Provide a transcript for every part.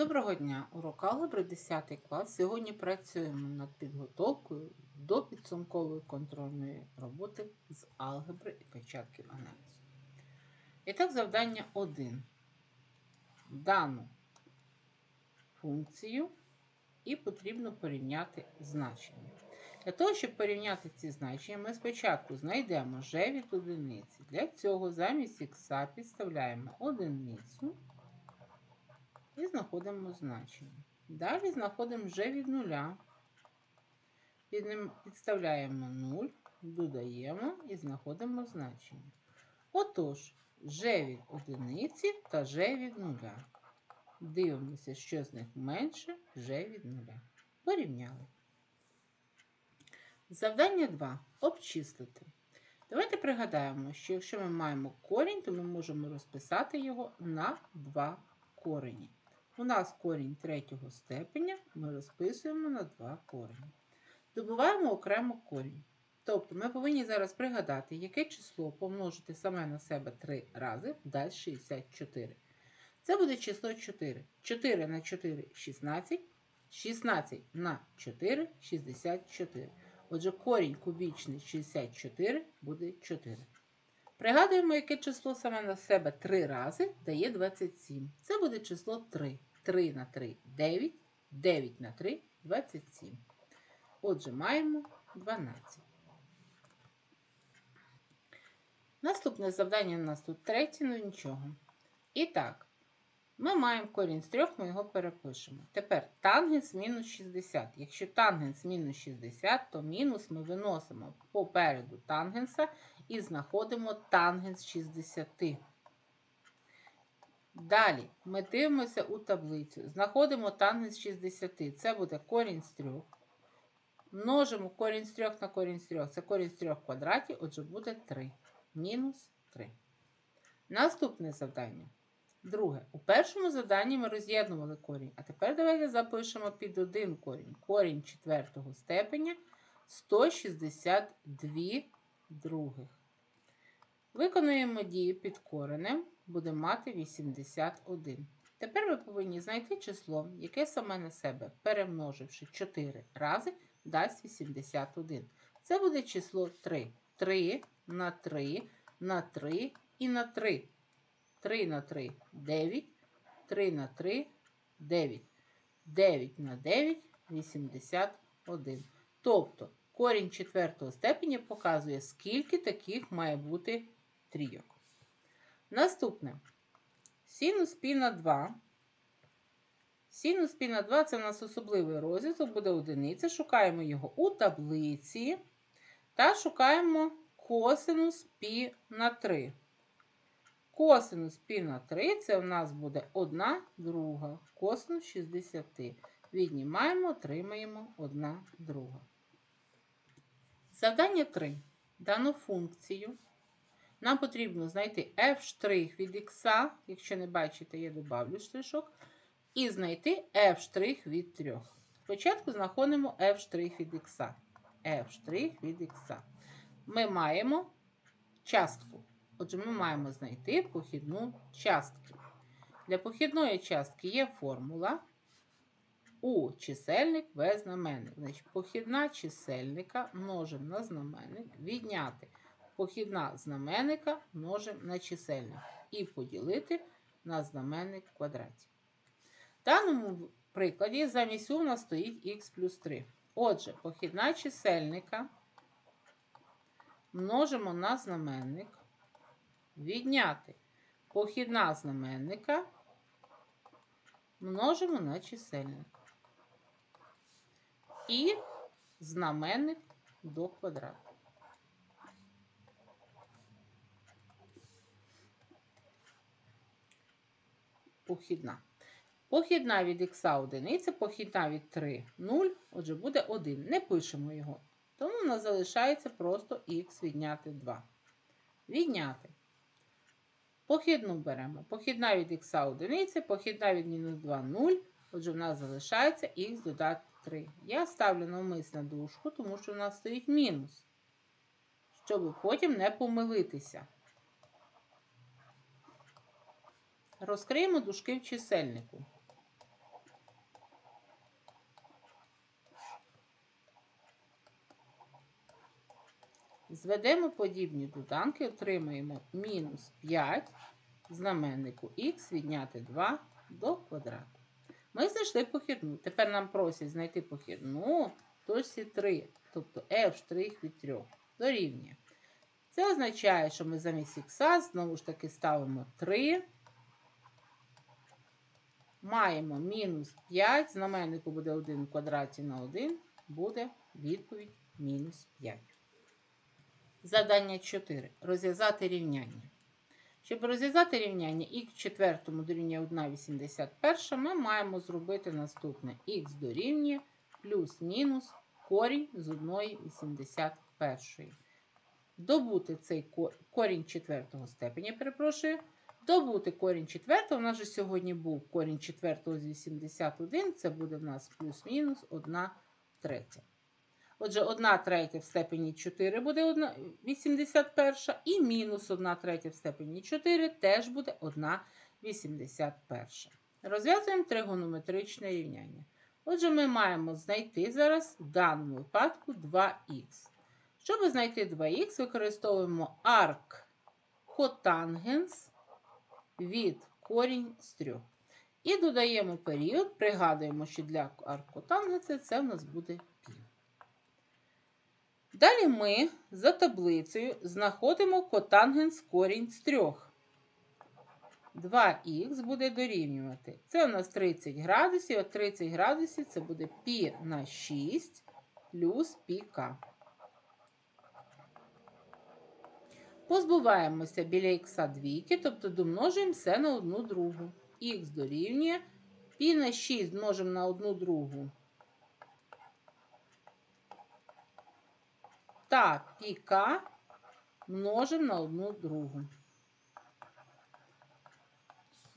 Доброго дня! Урок алгебри 10 клас. Сьогодні працюємо над підготовкою до підсумкової контрольної роботи з алгебри і початків аналізу. І так, завдання 1. Дану функцію і потрібно порівняти значення. Для того, щоб порівняти ці значення, ми спочатку знайдемо g від одиниці. Для цього замість х підставляємо одиницю і знаходимо значення. Далі знаходимо вже від нуля. Підставляємо 0, додаємо і знаходимо значення. Отож, g від одиниці та g від нуля. Дивимося, що з них менше g від нуля. Порівняли. Завдання 2. Обчислити. Давайте пригадаємо, що якщо ми маємо корінь, то ми можемо розписати його на два корені. У нас корінь третього степеня ми розписуємо на два корені. Добуваємо окремо корінь. Тобто ми повинні зараз пригадати, яке число помножити саме на себе 3 рази дасть 64. Це буде число 4. 4 на 4 16. 16 на 4 64. Отже, корінь кубічний 64 буде 4. Пригадуємо, яке число саме на себе 3 рази дає 27. Це буде число 3. 3 на 3 9, 9 на 3 27. Отже, маємо 12. Наступне завдання у нас тут третє, ну нічого. І так, ми маємо корінь з 3, ми його перепишемо. Тепер тангенс мінус 60. Якщо тангенс мінус 60, то мінус ми виносимо попереду тангенса і знаходимо тангенс 60. Далі ми дивимося у таблицю. Знаходимо тангенс 60. Це буде корінь з 3. Множимо корінь з 3 на корінь з 3. Це корінь з 3 квадратів, отже, буде 3. Мінус 3. Наступне завдання. Друге. У першому завданні ми роз'єднували корінь. А тепер давайте запишемо під один корінь. Корінь четвертого степеня 162 других. Виконуємо дію під коренем, будемо мати 81. Тепер ви повинні знайти число, яке саме на себе, перемноживши 4 рази, дасть 81. Це буде число 3. 3 на 3 на 3 і на 3. 3 на 3 9, 3 на 3 9. 9 на 9 81. Тобто корінь четвертого степеня показує, скільки таких має бути трійок. Наступне. Синус пі на 2. Синус пі на 2 це у нас особливий розв'язок, буде одиниця. Шукаємо його у таблиці. Та шукаємо косинус пі на 3. Косинус пі на 3 це у нас буде 1 друга. Косинус 60. Віднімаємо, отримаємо 1 друга. Завдання 3. Дану функцію. Нам потрібно знайти f' від х, якщо не бачите, я добавлю штришок, і знайти f' від 3. Спочатку знаходимо f' від х. f' від х. Ми маємо частку. Отже, ми маємо знайти похідну частку. Для похідної частки є формула у чисельник В знаменник. Значить, похідна чисельника множимо на знаменник, відняти похідна знаменника множимо на чисельник і поділити на знаменник в квадраті. В даному прикладі замість у нас стоїть х плюс 3. Отже, похідна чисельника множимо на знаменник, відняти похідна знаменника множимо на чисельник. І знаменник до квадрату. Похідна. Похідна від х одиниця, похідна від 3 0, отже, буде 1. Не пишемо його. Тому у нас залишається просто х відняти 2. Відняти. Похідну беремо. Похідна від х одиниця, похідна від мінус 2 0. Отже, в нас залишається х додати 3. Я ставлю навмисно дужку, тому що у нас стоїть мінус. Щоб потім не помилитися. Розкриємо дужки в чисельнику. Зведемо подібні доданки, отримаємо мінус 5 знаменнику х відняти 2 до квадрату. Ми знайшли похідну. Тепер нам просять знайти похідну тосі 3, тобто f' від 3 дорівнює. Це означає, що ми замість х знову ж таки ставимо 3. Маємо мінус 5, знаменнику буде 1 в квадраті на 1, буде відповідь мінус 5. Задання 4. Розв'язати рівняння. Щоб розв'язати рівняння х в четвертому дорівнює 1,81, ми маємо зробити наступне. х дорівнює плюс-мінус корінь з 1,81. Добути цей корінь четвертого степеня, перепрошую. Добути корінь четвертого, у нас же сьогодні був корінь четвертого з 81, це буде в нас плюс-мінус 1 третя. Отже, 1 третя в степені 4 буде 1, 81, і мінус 1 третя в степені 4 теж буде 1 81. Розв'язуємо тригонометричне рівняння. Отже, ми маємо знайти зараз в даному випадку 2х. Щоб знайти 2х, використовуємо арк котангенс від корінь з 3. І додаємо період, пригадуємо, що для аркотангенса це в нас буде пі. Далі ми за таблицею знаходимо котангенс корінь з 3. 2х буде дорівнювати. Це у нас 30 градусів, а 30 градусів це буде пі на 6 плюс піка. Позбуваємося біля х двійки, тобто домножуємо все на одну другу. Х дорівнює пі на 6 множимо на одну другу. Та піка множимо на одну другу.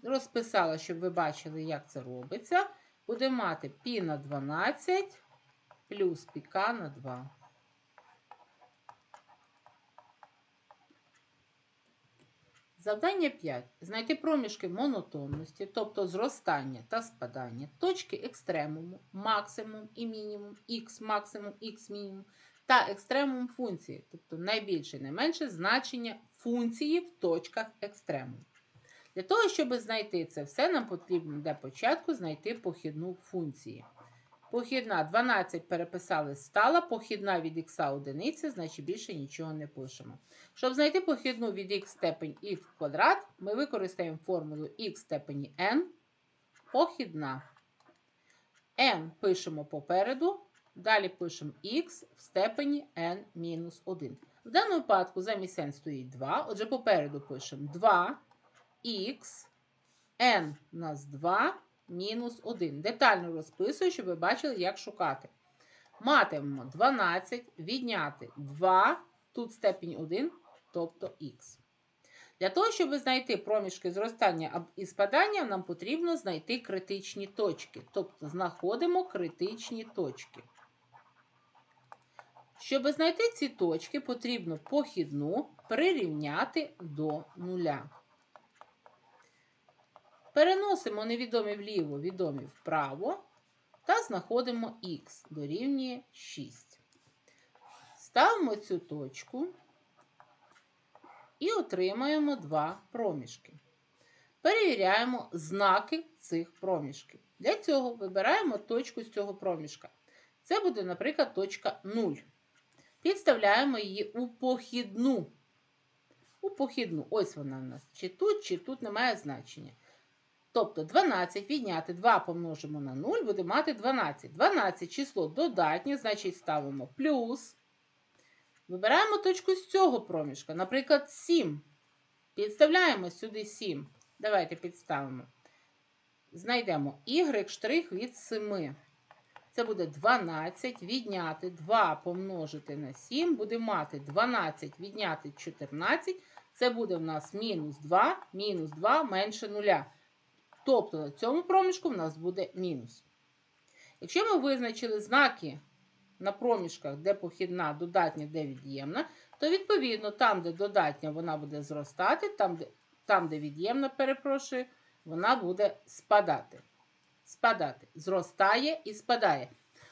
Розписала, щоб ви бачили, як це робиться. Будемо мати пі на 12 плюс піка на 2. Завдання 5. Знайти проміжки монотонності, тобто зростання та спадання, точки екстремуму, максимум і мінімум, х максимум, х мінімум, та екстремум функції, тобто найбільше і найменше значення функції в точках екстремуму. Для того, щоб знайти це все, нам потрібно для початку знайти похідну функції. Похідна 12 переписали стала, похідна від х одиниця, значить більше нічого не пишемо. Щоб знайти похідну від х степень х квадрат, ми використаємо формулу х степені n, похідна. n пишемо попереду, далі пишемо х в степені n-1. В даному випадку замість n стоїть 2, отже, попереду пишемо 2 х, n у нас 2, мінус 1. Детально розписую, щоб ви бачили, як шукати. Матимемо 12, відняти 2, тут степінь 1, тобто х. Для того, щоб знайти проміжки зростання і спадання, нам потрібно знайти критичні точки. Тобто знаходимо критичні точки. Щоб знайти ці точки, потрібно похідну прирівняти до нуля. Переносимо невідомі вліво, відомі вправо та знаходимо х дорівнює 6. Ставимо цю точку і отримаємо два проміжки. Перевіряємо знаки цих проміжків. Для цього вибираємо точку з цього проміжка. Це буде, наприклад, точка 0. Підставляємо її у похідну. У похідну. Ось вона в нас. Чи тут, чи тут немає значення. Тобто 12 відняти 2 помножимо на 0, буде мати 12. 12 число додатнє, значить ставимо плюс. Вибираємо точку з цього проміжка, наприклад, 7. Підставляємо сюди 7. Давайте підставимо. Знайдемо y від 7. Це буде 12 відняти 2 помножити на 7. Буде мати 12 відняти 14. Це буде в нас мінус 2, мінус 2 менше 0. Тобто на цьому проміжку в нас буде мінус. Якщо ми визначили знаки на проміжках, де похідна додатня, де від'ємна, то відповідно там, де додатня, вона буде зростати, там, де, там, де від'ємна, перепрошую, вона буде спадати. Спадати. Зростає і спадає.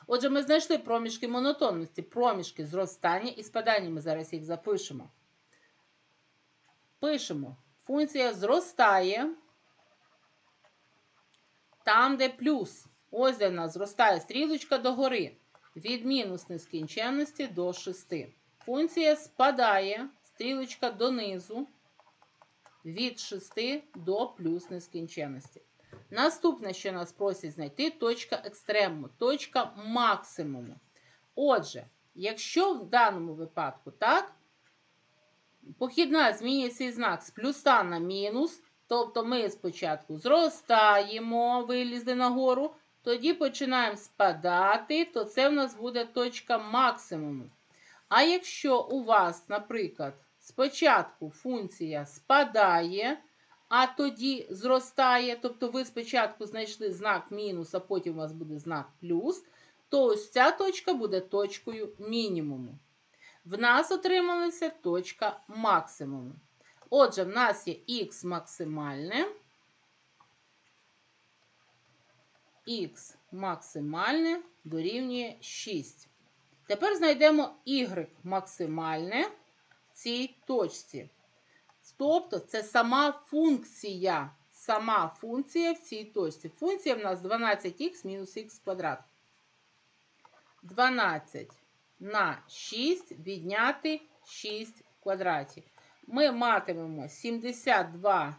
Отже, ми знайшли проміжки монотонності, проміжки зростання і спадання. Ми зараз їх запишемо. Пишемо. Функція зростає там, де плюс. Ось де в нас зростає стрілочка догори. Від мінус нескінченності до 6. Функція спадає, стрілочка донизу від 6 до плюс нескінченності. Наступне, що нас просять знайти, точка екстремуму, точка максимуму. Отже, якщо в даному випадку так, похідна змінює свій знак з плюса на мінус, тобто ми спочатку зростаємо, вилізли нагору, тоді починаємо спадати, то це в нас буде точка максимуму. А якщо у вас, наприклад, спочатку функція спадає, а тоді зростає, тобто ви спочатку знайшли знак мінус, а потім у вас буде знак плюс, то ось ця точка буде точкою мінімуму. В нас отрималася точка максимуму. Отже, в нас є х максимальне, х максимальне дорівнює 6. Тепер знайдемо y максимальне в цій точці. Тобто це сама функція. Сама функція в цій точці. Функція в нас 12х мінус х квадрат. 12 на 6 відняти 6 в квадраті. Ми матимемо 72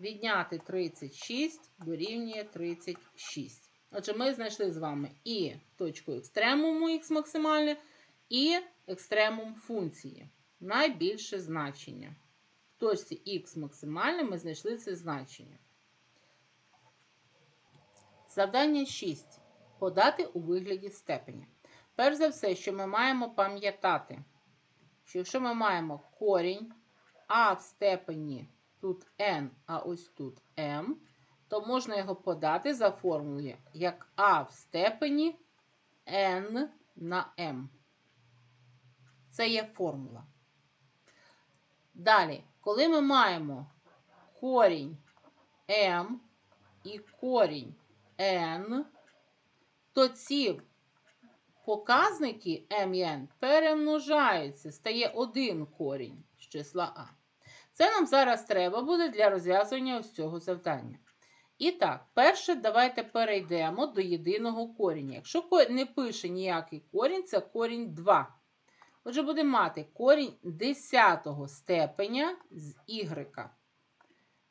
відняти 36 дорівнює 36. Отже, ми знайшли з вами і точку екстремуму х максимальне, і екстремум функції. Найбільше значення. В точці х максимальне ми знайшли це значення. Завдання 6. Подати у вигляді степені. Перш за все, що ми маємо пам'ятати, що якщо ми маємо корінь а в степені тут n, а ось тут m, то можна його подати за формулою як а в степені n на m. Це є формула. Далі, коли ми маємо корінь m і корінь n, то ці показники m і n перемножаються, стає один корінь з числа А. Це нам зараз треба буде для розв'язування ось цього завдання. І так, перше, давайте перейдемо до єдиного коріння. Якщо не пише ніякий корінь, це корінь 2. Отже, будемо мати корінь 10 степеня з y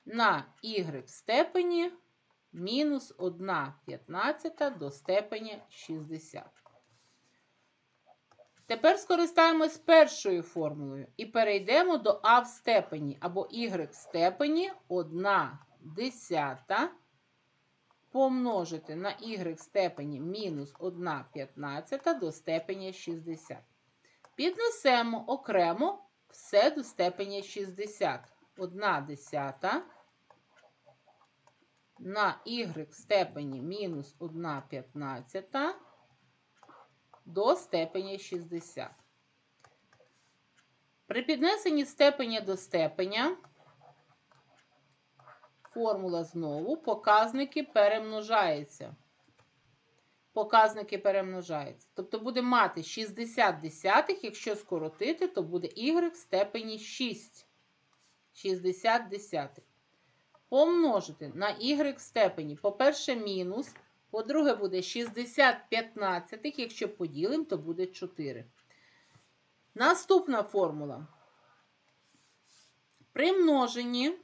на y в степені мінус 1 п'ятнадцята до степеня 60. Тепер скористаємось першою формулою і перейдемо до а в степені або y в степені 1 десята помножити на y в степені мінус 1 п'ятнадцята до степені 60. Піднесемо окремо все до степені 60. 1 десята на y в степені мінус 1 п'ятнадцята до степені 60. При піднесенні степеня до степеня формула знову показники перемножаються. Показники перемножаються. Тобто будемо мати 60 десятих, якщо скоротити, то буде y в степені 6. 60 десятих. Помножити на y в степені, по-перше, мінус. По-друге, буде 60 15, якщо поділимо, то буде 4. Наступна формула. При множенні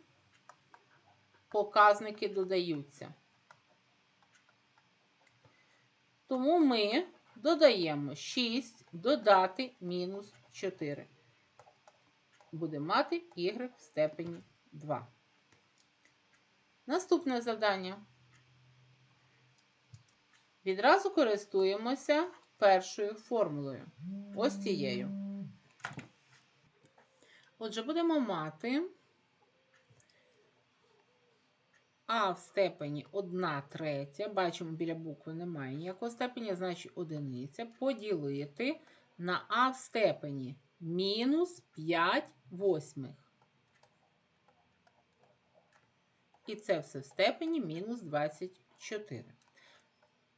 показники додаються. Тому ми додаємо 6 додати мінус 4. Будемо мати y в степені 2. Наступне завдання. Відразу користуємося першою формулою. Ось цією. Отже, будемо мати А в степені 1 третя. Бачимо, біля букви немає ніякого степеня, значить одиниця. Поділити на А в степені мінус 5 восьмих. І це все в степені мінус 24.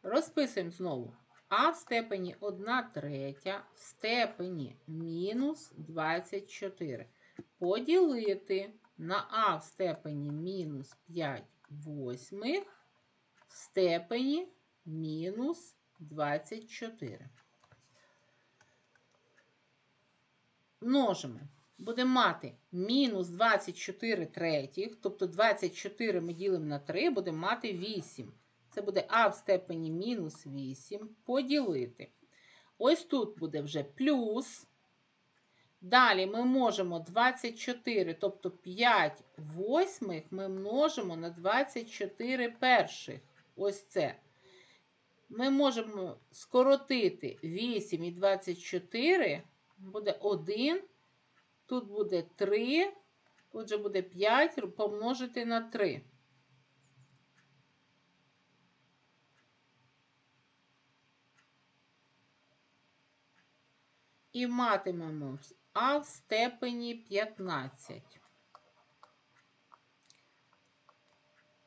Розписуємо знову а в степені 1 третя в степені мінус 24. Поділити на а в степені мінус 5 восьмих в степені мінус 24. Множимо. Будемо мати мінус 24 третіх, тобто 24 ми ділимо на 3, будемо мати 8. Це буде а в степені мінус 8 поділити. Ось тут буде вже плюс. Далі ми можемо 24, тобто 5 восьмих ми множимо на 24 перших. Ось це. Ми можемо скоротити 8 і 24, буде 1, тут буде 3, отже буде 5 помножити на 3. І матимемо а в степені 15.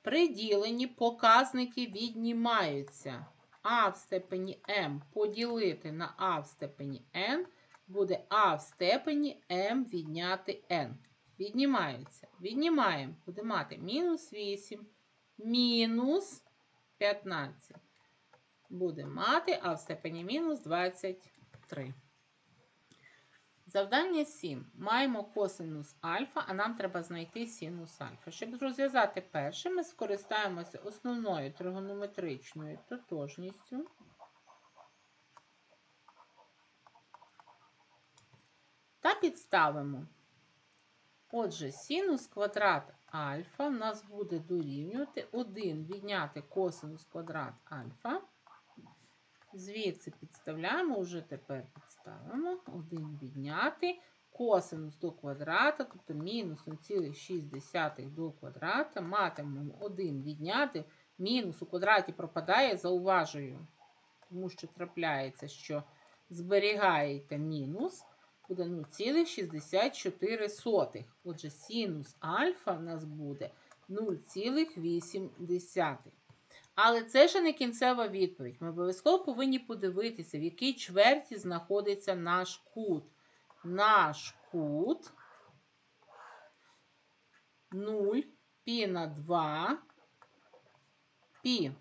При діленні показники віднімаються. А в степені m поділити на а в степені n буде а в степені m відняти n. Віднімаються. Віднімаємо. Буде мати мінус 8, мінус 15. Буде мати а в степені мінус 23. Завдання 7. Маємо косинус альфа, а нам треба знайти синус альфа. Щоб розв'язати перше, ми скористаємося основною тригонометричною тотожністю. Та підставимо. Отже, синус квадрат альфа в нас буде дорівнювати 1 відняти косинус квадрат альфа. Звідси підставляємо, вже тепер підставимо 1 відняти косинус до квадрата, тобто мінус 0,6 до квадрата. Матимемо 1 відняти, мінус у квадраті пропадає, зауважую, тому що трапляється, що зберігаєте мінус, буде 0,64. Отже, синус альфа в нас буде 0,8. Але це ще не кінцева відповідь. Ми обов'язково повинні подивитися, в якій чверті знаходиться наш кут. Наш кут 0 пі на 2 пі.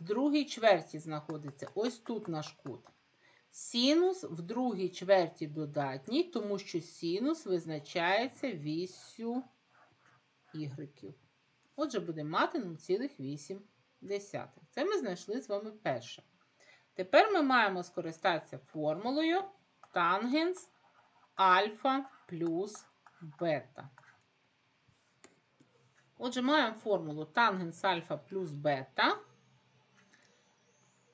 В другій чверті знаходиться ось тут наш кут. Синус в другій чверті додатній, тому що синус визначається вісю ігреків. Отже, будемо мати 0,8. Це ми знайшли з вами перше. Тепер ми маємо скористатися формулою тангенс альфа плюс бета. Отже, маємо формулу тангенс альфа плюс бета.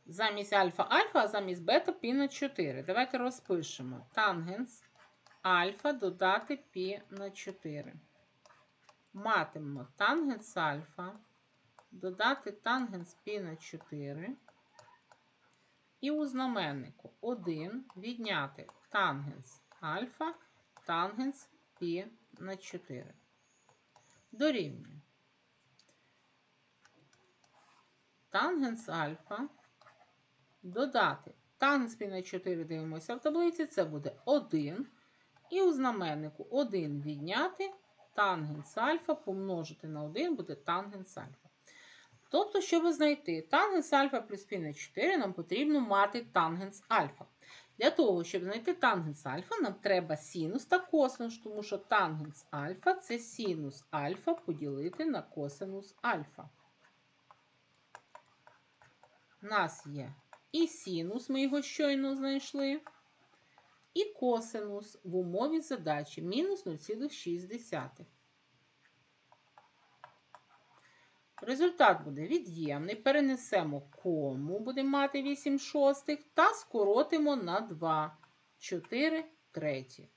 Замість альфа альфа, а замість бета пі на 4. Давайте розпишемо тангенс альфа додати пі на 4 матимемо тангенс альфа, додати тангенс пі на 4. І у знаменнику 1 відняти тангенс альфа, тангенс пі на 4. Дорівнює. Тангенс альфа додати тангенс пі на 4 дивимося в таблиці, це буде 1. І у знаменнику 1 відняти тангенс альфа помножити на 1 буде тангенс альфа. Тобто, щоб знайти тангенс альфа плюс пі на 4, нам потрібно мати тангенс альфа. Для того, щоб знайти тангенс альфа, нам треба синус та косинус, тому що тангенс альфа це синус альфа поділити на косинус альфа. У нас є і синус, ми його щойно знайшли і косинус в умові задачі мінус 0,6. Результат буде від'ємний. Перенесемо кому, будемо мати 8 шостих, та скоротимо на 2, 4 треті.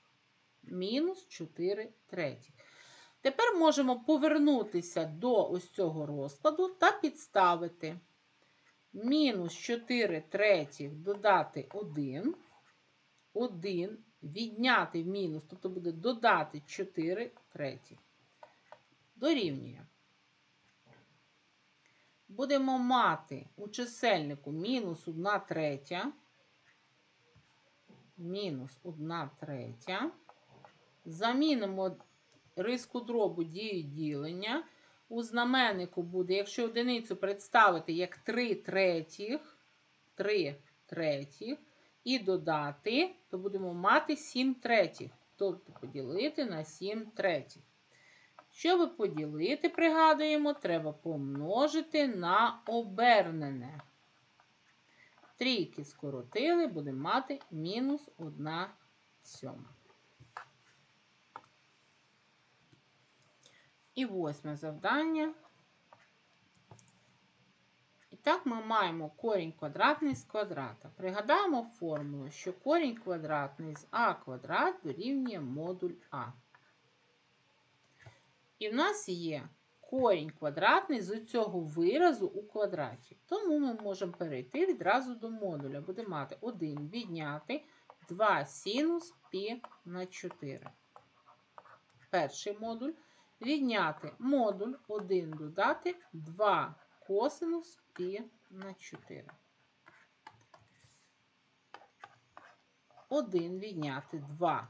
Мінус 4 треті. Тепер можемо повернутися до ось цього розкладу та підставити мінус 4 третіх додати 1. 1 відняти в мінус, тобто буде додати 4 треті. Дорівнює. будемо мати у чисельнику мінус 1 третя, мінус 1 третя. Замінимо риску дробу дію ділення. У знаменнику буде, якщо одиницю представити як 3 третіх, 3 третіх, і додати, то будемо мати 7 третіх. Тобто поділити на 7 третіх. Щоб поділити, пригадуємо, треба помножити на обернене. Трійки скоротили, будемо мати мінус 1 сьома. І восьме завдання. Так ми маємо корінь квадратний з квадрата. Пригадаємо формулу, що корінь квадратний з а квадрат дорівнює модуль А. І в нас є корінь квадратний з цього виразу у квадраті. Тому ми можемо перейти відразу до модуля. Буде мати 1 відняти 2 синус пі на 4. Перший модуль. Відняти модуль 1 додати 2 косинус пі на 4. 1 відняти 2.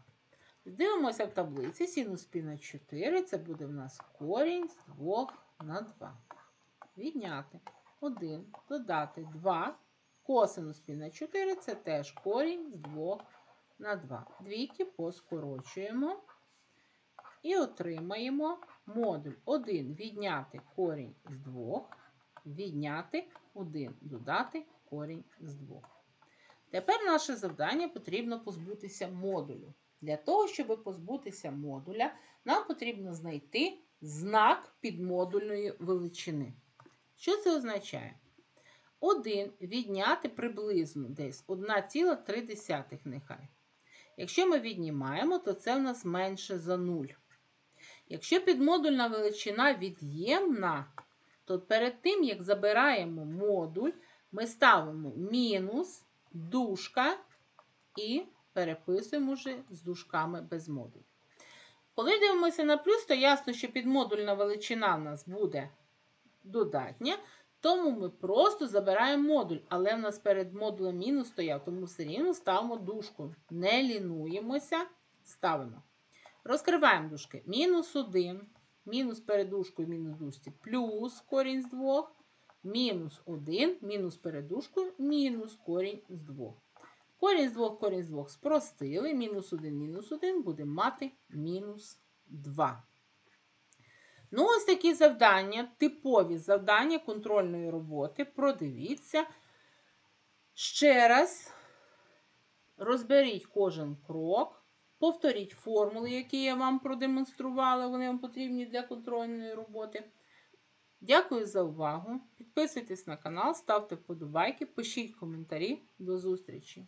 Дивимося в таблиці синус пі на 4. Це буде в нас корінь з 2 на 2. Відняти 1 додати 2. Косинус пі на 4 це теж корінь з 2 на 2. Двійки поскорочуємо. І отримаємо модуль 1 відняти корінь з 2, відняти 1 додати корінь з 2. Тепер наше завдання потрібно позбутися модулю. Для того, щоб позбутися модуля, нам потрібно знайти знак підмодульної величини. Що це означає? 1 відняти приблизно десь 1,3 нехай. Якщо ми віднімаємо, то це в нас менше за 0. Якщо підмодульна величина від'ємна, то перед тим, як забираємо модуль, ми ставимо мінус, дужка і переписуємо вже з дужками без модулю. Коли дивимося на плюс, то ясно, що підмодульна величина в нас буде додатня, тому ми просто забираємо модуль, але в нас перед модулем мінус стояв, тому все рівно ставимо дужку. Не лінуємося, ставимо. Розкриваємо дужки. Мінус 1, мінус перед дужкою, мінус дужці, плюс корінь з 2, мінус 1, мінус перед дужкою, мінус корінь з 2. Корінь з 2, корінь з 2 спростили. Мінус 1, мінус 1 будемо мати мінус 2. Ну, ось такі завдання, типові завдання контрольної роботи. Продивіться. Ще раз розберіть кожен крок. Повторіть формули, які я вам продемонструвала, вони вам потрібні для контрольної роботи. Дякую за увагу. Підписуйтесь на канал, ставте вподобайки, пишіть коментарі. До зустрічі!